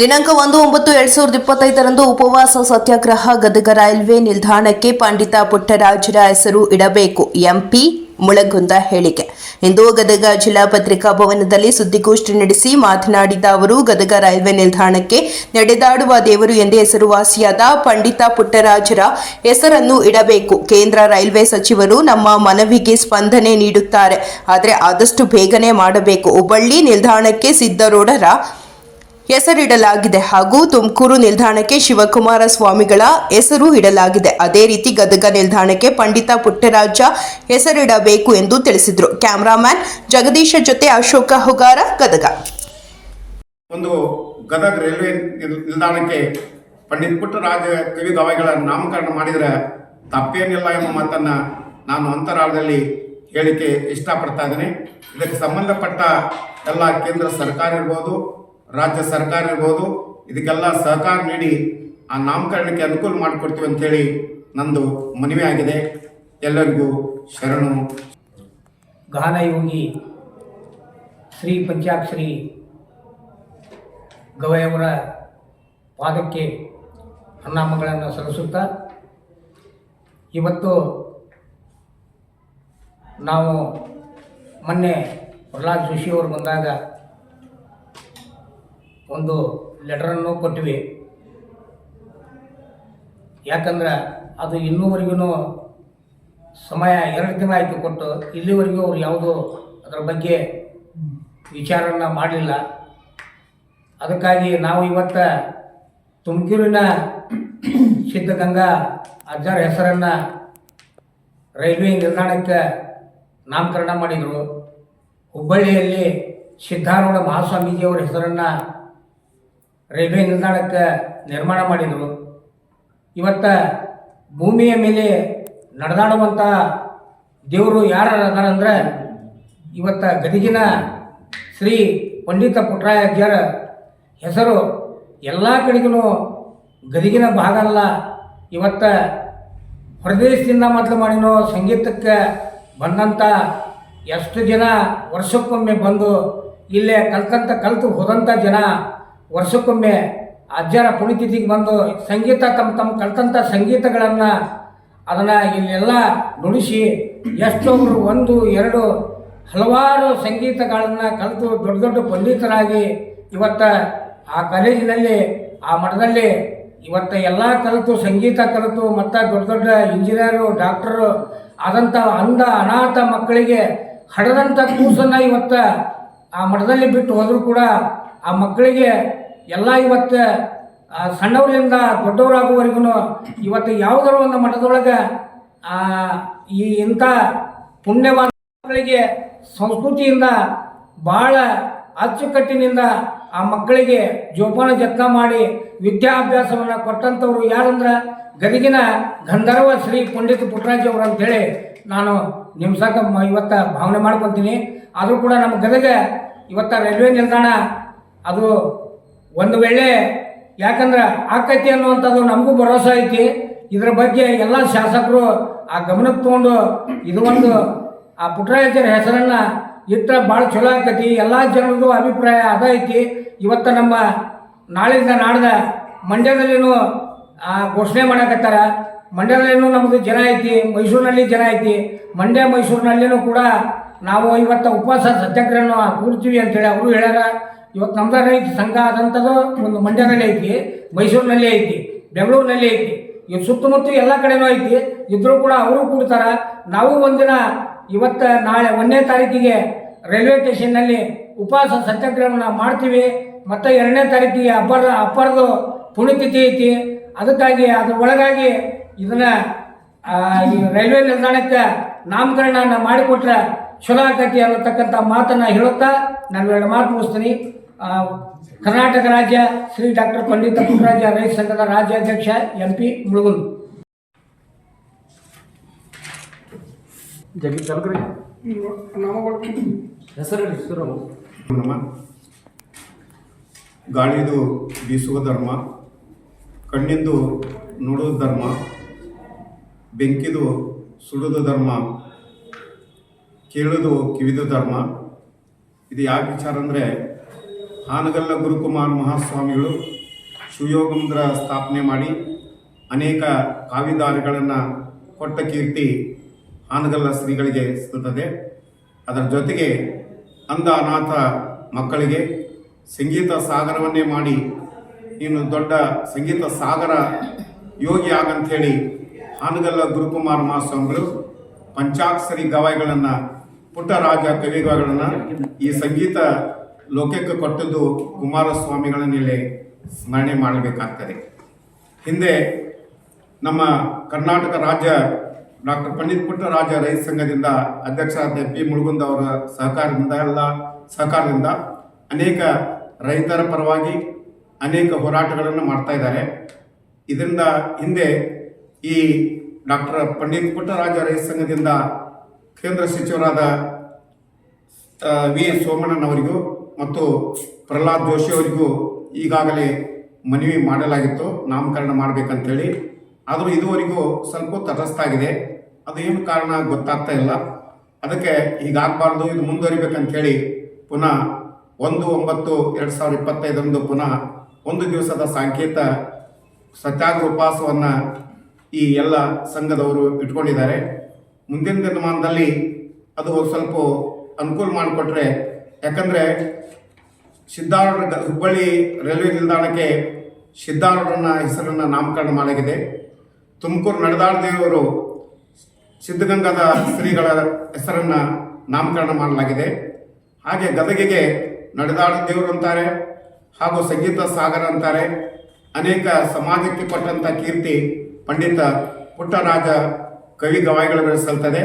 ದಿನಾಂಕ ಒಂದು ಒಂಬತ್ತು ಎರಡ್ ಸಾವಿರದ ಇಪ್ಪತ್ತೈದರಂದು ಉಪವಾಸ ಸತ್ಯಾಗ್ರಹ ಗದಗ ರೈಲ್ವೆ ನಿಲ್ದಾಣಕ್ಕೆ ಪಂಡಿತ ಪುಟ್ಟರಾಜರ ಹೆಸರು ಇಡಬೇಕು. ಎಂಪಿ ಮುಳಗುಂದ ಹೇಳಿಕೆ. ಇಂದು ಗದಗ ಜಿಲ್ಲಾ ಪತ್ರಿಕಾ ಭವನದಲ್ಲಿ ಸುದ್ದಿಗೋಷ್ಠಿ ನಡೆಸಿ ಮಾತನಾಡಿದ ಅವರು, ಗದಗ ರೈಲ್ವೆ ನಿಲ್ದಾಣಕ್ಕೆ ನಡೆದಾಡುವ ದೇವರು ಎಂದೇ ಹೆಸರುವಾಸಿಯಾದ ಪಂಡಿತ ಪುಟ್ಟರಾಜರ ಹೆಸರನ್ನು ಇಡಬೇಕು. ಕೇಂದ್ರ ರೈಲ್ವೆ ಸಚಿವರು ನಮ್ಮ ಮನವಿಗೆ ಸ್ಪಂದನೆ ನೀಡುತ್ತಾರೆ. ಆದರೆ ಆದಷ್ಟು ಬೇಗನೆ ಮಾಡಬೇಕು. ಹುಬ್ಬಳ್ಳಿ ನಿಲ್ದಾಣಕ್ಕೆ ಸಿದ್ದರೋಡರ ಹೆಸರಿಡಲಾಗಿದೆ ಹಾಗೂ ತುಮಕೂರು ನಿಲ್ದಾಣಕ್ಕೆ ಶಿವಕುಮಾರ ಸ್ವಾಮಿಗಳ ಹೆಸರು ಇಡಲಾಗಿದೆ. ಅದೇ ರೀತಿ ಗದಗ ನಿಲ್ದಾಣಕ್ಕೆ ಪಂಡಿತ ಪುಟ್ಟರಾಜ ಹೆಸರಿಡಬೇಕು ಎಂದು ತಿಳಿಸಿದರು. ಕ್ಯಾಮರಾಮ್ಯಾನ್ ಜಗದೀಶ ಜೊತೆ ಅಶೋಕ ಹುಗಾರ, ಗದಗ. ಒಂದು ಗದಗ ರೈಲ್ವೆ ನಿಲ್- ನಿಲ್ದಾಣಕ್ಕೆ ಪಂಡಿತ್ ಪುಟ್ಟರಾಜ ಕವಿ ಗವಾಯಿಗಳ ನಾಮಕರಣ ಮಾಡಿದರೆ ತಪ್ಪೇನಿಲ್ಲ ಎಂಬ ಮಾತನ್ನು ನಾನು ಅಂತರಾಳದಲ್ಲಿ ಹೇಳಿಕೆ ಇಷ್ಟಪಡ್ತಾ ಇದ್ದೀನಿ. ಇದಕ್ಕೆ ಸಂಬಂಧಪಟ್ಟ ಎಲ್ಲ ಕೇಂದ್ರ ಸರ್ಕಾರ ಇರ್ಬೋದು ರಾಜ್ಯ ಸರ್ಕಾರ ಇರ್ಬೋದು, ಇದಕ್ಕೆಲ್ಲ ಸಹಕಾರ ನೀಡಿ ಆ ನಾಮಕರಣಕ್ಕೆ ಅನುಕೂಲ ಮಾಡಿಕೊಡ್ತೀವಿ ಅಂತೇಳಿ ನಂದು ಮನವಿ ಆಗಿದೆ. ಎಲ್ಲರಿಗೂ ಶರಣು. ಗಾನಯೋಗಿ ಶ್ರೀ ಪಂಚಾಕ್ಷರಿ ಗವಯವರ ಪಾದಕ್ಕೆ ಅನ್ನಾಮಗಳನ್ನು ಸಲ್ಲಿಸುತ್ತಾ, ಇವತ್ತು ನಾವು ಮೊನ್ನೆ ಪ್ರಹ್ಲಾದ್ ಜೋಶಿಯವರು ಬಂದಾಗ ಒಂದು ಲೆಟರನ್ನು ಕೊಟ್ಟಿವಿ. ಯಾಕಂದ್ರೆ ಅದು ಇನ್ನೂವರೆಗೂ ಸಮಯ ಎರಡು ದಿನ ಆಯಿತು ಕೊಟ್ಟು ಇಲ್ಲಿವರೆಗೂ ಅವ್ರು ಯಾವುದೂ ಅದರ ಬಗ್ಗೆ ವಿಚಾರನ ಮಾಡಲಿಲ್ಲ. ಅದಕ್ಕಾಗಿ ನಾವು ಇವತ್ತು ತುಮಕೂರಿನ ಸಿದ್ಧಗಂಗಾ ಅಜ್ಜರ ಹೆಸರನ್ನು ರೈಲ್ವೆ ನಿಲ್ದಾಣಕ್ಕೆ ನಾಮಕರಣ ಮಾಡಿದರು. ಹುಬ್ಬಳ್ಳಿಯಲ್ಲಿ ಸಿದ್ಧಾರೂಢ ಮಹಾಸ್ವಾಮೀಜಿಯವರ ಹೆಸರನ್ನು ರೈಲ್ವೆ ನಿಲ್ದಾಣಕ್ಕೆ ನಿರ್ಮಾಣ ಮಾಡಿದರು. ಇವತ್ತ ಭೂಮಿಯ ಮೇಲೆ ನಡೆದಾಡುವಂಥ ದೇವರು ಯಾರು ಅದಾರಂದ್ರೆ ಇವತ್ತ ಗದಗಿನ ಶ್ರೀ ಪಂಡಿತ ಪುಟ್ಟರಾಯಜ್ಜರ ಹೆಸರು ಎಲ್ಲ ಕಡೆಗೂ ಗದಗಿನ ಭಾಗ ಅಲ್ಲ. ಇವತ್ತ ಹೊರದೇಶದಿಂದ ಮೊದಲು ಮಾಡಿನೋ ಸಂಗೀತಕ್ಕೆ ಬಂದಂಥ ಎಷ್ಟು ಜನ ವರ್ಷಕ್ಕೊಮ್ಮೆ ಬಂದು ಇಲ್ಲೇ ಕಲ್ತಂತ ಕಲ್ತು ಹೋದಂಥ ಜನ ವರ್ಷಕ್ಕೊಮ್ಮೆ ಅಜ್ಜರ ಪುಣ್ಯತಿಥಿಗೆ ಬಂದು ಸಂಗೀತ ತಮ್ಮ ತಮ್ಮ ಕಲ್ತಂಥ ಸಂಗೀತಗಳನ್ನು ಅದನ್ನು ಇಲ್ಲೆಲ್ಲ ನುಡಿಸಿ ಎಷ್ಟೊಂದು ಒಂದು, ಎರಡು ಹಲವಾರು ಸಂಗೀತಗಳನ್ನು ಕಲಿತು ದೊಡ್ಡ ದೊಡ್ಡ ಪಂಡಿತರಾಗಿ ಇವತ್ತ ಆ ಕಾಲೇಜಿನಲ್ಲಿ, ಆ ಮಠದಲ್ಲಿ ಇವತ್ತು ಎಲ್ಲ ಕಲಿತು, ಸಂಗೀತ ಕಲಿತು, ಮತ್ತು ದೊಡ್ಡ ದೊಡ್ಡ ಇಂಜಿನಿಯರು, ಡಾಕ್ಟರು ಆದಂಥ ಅಂಧ ಅನಾಥ ಮಕ್ಕಳಿಗೆ ಹಡದಂಥ ಕೂಸನ್ನು ಇವತ್ತು ಆ ಮಠದಲ್ಲಿ ಬಿಟ್ಟು ಹೋದರೂ ಕೂಡ ಆ ಮಕ್ಕಳಿಗೆ ಎಲ್ಲ ಇವತ್ತು ಸಣ್ಣವರಿಂದ ದೊಡ್ಡವರಾಗುವವರೆಗೂ ಇವತ್ತು ಯಾವುದರ ಒಂದು ಮಠದೊಳಗೆ ಈ ಇಂಥ ಪುಣ್ಯವಾದ ಸಂಸ್ಕೃತಿಯಿಂದ ಭಾಳ ಅಚ್ಚುಕಟ್ಟಿನಿಂದ ಆ ಮಕ್ಕಳಿಗೆ ಜೋಪಾನ ಜತ್ನ ಮಾಡಿ ವಿದ್ಯಾಭ್ಯಾಸವನ್ನು ಕೊಟ್ಟಂಥವ್ರು ಯಾರಂದ್ರೆ ಗದಗಿನ ಗಂಧರ್ವ ಶ್ರೀ ಪಂಡಿತ್ ಪುಟ್ಟರಾಜ್ ಅವರು ಅಂತೇಳಿ ನಾನು ನಿಮ್ಸಕ ಇವತ್ತ ಭಾವನೆ ಮಾಡ್ಕೊತೀನಿ. ಆದರೂ ಕೂಡ ನಮ್ಮ ಗದಗ ಇವತ್ತ ರೈಲ್ವೆ ನಿಲ್ದಾಣ ಅದು ಒಂದು ವೇಳೆ ಯಾಕಂದ್ರೆ ಆಕೈತಿ ಅನ್ನುವಂಥದ್ದು ನಮಗೂ ಭರೋಸೆ ಐತಿ. ಇದ್ರ ಬಗ್ಗೆ ಎಲ್ಲ ಶಾಸಕರು ಆ ಗಮನಕ್ಕೆ ತಗೊಂಡು ಇದು ಒಂದು ಆ ಪುಟ್ಟರಾಜರ ಹೆಸರನ್ನ ಇಟ್ಟರೆ ಭಾಳ ಚಲೋ ಆಕತಿ. ಎಲ್ಲ ಜನರದು ಅಭಿಪ್ರಾಯ ಅದ ಐತಿ. ಇವತ್ತು ನಮ್ಮ ನಾಳೆಯಿಂದ ನಾಡ್ದ ಮಂಡ್ಯದಲ್ಲಿನೂ ಆ ಘೋಷಣೆ ಮಾಡಕತ್ತಾರ. ಮಂಡ್ಯದಲ್ಲಿನೂ ನಮ್ಮದು ಜನ ಐತಿ, ಮೈಸೂರಿನಲ್ಲಿ ಜನ ಐತಿ. ಮಂಡ್ಯ, ಮೈಸೂರಿನಲ್ಲಿನೂ ಕೂಡ ನಾವು ಇವತ್ತು ಉಪವಾಸ ಸತ್ಯಾಗ್ರಹನ ಕೂಡ್ತೀವಿ ಅಂತೇಳಿ ಅವರು ಹೇಳ್ಯಾರ. ಇವತ್ತು ನಮ್ದು ಐತಿ, ಸಂಘ ಆದಂಥದ್ದು ಒಂದು ಮಂಡ್ಯದಲ್ಲಿ ಐತಿ, ಮೈಸೂರಿನಲ್ಲಿ ಐತಿ, ಬೆಂಗಳೂರಿನಲ್ಲಿ ಐತಿ. ಇವು ಸುತ್ತಮುತ್ತ ಎಲ್ಲ ಕಡೆನೂ ಐತಿ, ಇದ್ರೂ ಕೂಡ ಅವರು ಕೂಡ್ತಾರ. ನಾವು ಒಂದಿನ ಇವತ್ತು ನಾಳೆ ಒಂದನೇ ತಾರೀಕಿಗೆ ರೈಲ್ವೆ ಸ್ಟೇಷನ್ನಲ್ಲಿ ಉಪವಾಸ ಸತ್ಯಾಗ್ರಹವನ್ನು ಮಾಡ್ತೀವಿ. ಮತ್ತು ಎರಡನೇ ತಾರೀಕಿಗೆ ಅಪ್ಪರ ಅಪ್ಪರದು ಪುಣ್ಯತಿಥಿ ಐತಿ. ಅದಕ್ಕಾಗಿ ಅದ್ರ ಒಳಗಾಗಿ ಇದನ್ನು ರೈಲ್ವೆ ನಿಲ್ದಾಣಕ್ಕೆ ನಾಮಕರಣ ಮಾಡಿಕೊಟ್ರೆ ಚಲೋ ಆಕತಿ ಅನ್ನತಕ್ಕಂಥ ಮಾತನ್ನು ಹೇಳುತ್ತಾ, ನಾನು ಎರಡು ಮಾತು ಮುಗಿಸ್ತೀನಿ. ಕರ್ನಾಟಕ ರಾಜ್ಯ ಶ್ರೀ ಡಾಕ್ಟರ್ ಪಂಡಿತ ಪುಟ್ಟರಾಜ ರೈತ ಸಂಘದ ರಾಜ್ಯಾಧ್ಯಕ್ಷ ಎಂ ಪಿ ಮುಳುಗುಲ್. ಗಾಳಿದು ಬೀಸುವ ಧರ್ಮ ಕಣ್ಣಿಂದು ನೋಡುವ ಧರ್ಮ ಬೆಂಕಿದು ಸುಡುವುದು ಧರ್ಮ ಕೇಳೋದು ಕಿವಿದು ಧರ್ಮ. ಇದು ಯಾಕೆ ವಿಚಾರ ಅಂದರೆ ಹಾನಗಲ್ಲ ಗುರುಕುಮಾರ್ ಮಹಾಸ್ವಾಮಿಗಳು ಶಿವಯೋಗಂದ್ರ ಸ್ಥಾಪನೆ ಮಾಡಿ ಅನೇಕ ಕಾವಿದಾರಿಗಳನ್ನು ಕೊಟ್ಟ ಕೀರ್ತಿ ಹಾನಗಲ್ಲ ಶ್ರೀಗಳಿಗೆ ಸುತ್ತದೆ ಅದರ ಜೊತೆಗೆ ಅಂಧ ಅನಾಥ ಮಕ್ಕಳಿಗೆ ಸಂಗೀತ ಸಾಗರವನ್ನೇ ಮಾಡಿ ನೀನು ದೊಡ್ಡ ಸಂಗೀತ ಸಾಗರ ಯೋಗಿ ಆಗಂಥೇಳಿ ಹಾನಗಲ್ಲ ಗುರುಕುಮಾರ್ ಮಹಾಸ್ವಾಮಿಗಳು ಪಂಚಾಕ್ಷರಿ ಗವಾಯಿಗಳನ್ನು ಪುಟ್ಟರಾಜ ಕವಿಗಳನ್ನು ಈ ಸಂಗೀತ ಲೋಕಕ್ಕೆ ಕೊಟ್ಟದ್ದು ಕುಮಾರಸ್ವಾಮಿಗಳನ್ನೆಲೆ ಸ್ಮರಣೆ ಮಾಡಬೇಕಾಗ್ತದೆ. ಹಿಂದೆ ನಮ್ಮ ಕರ್ನಾಟಕ ರಾಜ್ಯ ಡಾಕ್ಟರ್ ಪಂಡಿತ್ ಪುಟ್ಟರಾಜ ರೈತ ಸಂಘದಿಂದ ಅಧ್ಯಕ್ಷರಾದ ಪಿ ಮುಳುಗುಂದ ಅವರ ಸಹಕಾರದಿಂದ ಎಲ್ಲ ಸಹಕಾರದಿಂದ ಅನೇಕ ರೈತರ ಪರವಾಗಿ ಅನೇಕ ಹೋರಾಟಗಳನ್ನು ಮಾಡ್ತಾ ಇದ್ದಾರೆ. ಇದರಿಂದ ಹಿಂದೆ ಈ ಡಾಕ್ಟರ್ ಪಂಡಿತ್ ಪುಟ್ಟರಾಜ ರೈತ ಸಂಘದಿಂದ ಕೇಂದ್ರ ಸಚಿವರಾದ ವಿ ಸೋಮಣ್ಣನವರಿಗೂ ಮತ್ತು ಪ್ರಹ್ಲಾದ್ ಜೋಶಿ ಅವರಿಗೂ ಈಗಾಗಲೇ ಮನವಿ ಮಾಡಲಾಗಿತ್ತು, ನಾಮಕರಣ ಮಾಡಬೇಕಂತೇಳಿ. ಆದರೂ ಇದುವರೆಗೂ ಸ್ವಲ್ಪ ತಟಸ್ಥ ಆಗಿದೆ. ಅದು ಏನು ಕಾರಣ ಗೊತ್ತಾಗ್ತಾ ಇಲ್ಲ. ಅದಕ್ಕೆ ಹೀಗಾಗಬಾರ್ದು ಇದು ಮುಂದುವರಿಬೇಕಂತೇಳಿ ಪುನಃ ಒಂದು ಒಂಬತ್ತು ಎರಡು ಸಾವಿರದ ಇಪ್ಪತ್ತೈದರಂದು ಪುನಃ ಒಂದು ದಿವಸದ ಸಾಂಕೇತ ಸತ್ಯಾಗ್ರಹ ಉಪವಾಸವನ್ನು ಈ ಎಲ್ಲ ಸಂಘದವರು ಇಟ್ಕೊಂಡಿದ್ದಾರೆ. ಮುಂದಿನ ದಿನಮಾನದಲ್ಲಿ ಅದು ಸ್ವಲ್ಪ ಅನುಕೂಲ ಮಾಡಿಕೊಟ್ರೆ ಯಾಕಂದರೆ ಸಿದ್ಧಾರೂಢ ಹುಬ್ಬಳ್ಳಿ ರೈಲ್ವೆ ನಿಲ್ದಾಣಕ್ಕೆ ಸಿದ್ಧಾರೂಢನ ಹೆಸರನ್ನು ನಾಮಕರಣ ಮಾಡಲಾಗಿದೆ. ತುಮಕೂರು ನಡೆದಾಳ ದೇವರು ಸಿದ್ಧಗಂಗಾದ ಶ್ರೀಗಳ ಹೆಸರನ್ನು ನಾಮಕರಣ ಮಾಡಲಾಗಿದೆ. ಹಾಗೆ ಗದಗಿಗೆ ನಡೆದಾಳ ದೇವರು ಅಂತಾರೆ, ಹಾಗೂ ಸಂಗೀತ ಸಾಗರ ಅಂತಾರೆ. ಅನೇಕ ಸಮಾಜಕ್ಕೆ ಕೊಟ್ಟಂಥ ಕೀರ್ತಿ ಪಂಡಿತ ಪುಟ್ಟರಾಜ ಕವಿ ಗವಾಯಿಗಳು ಸಲ್ತದೆ.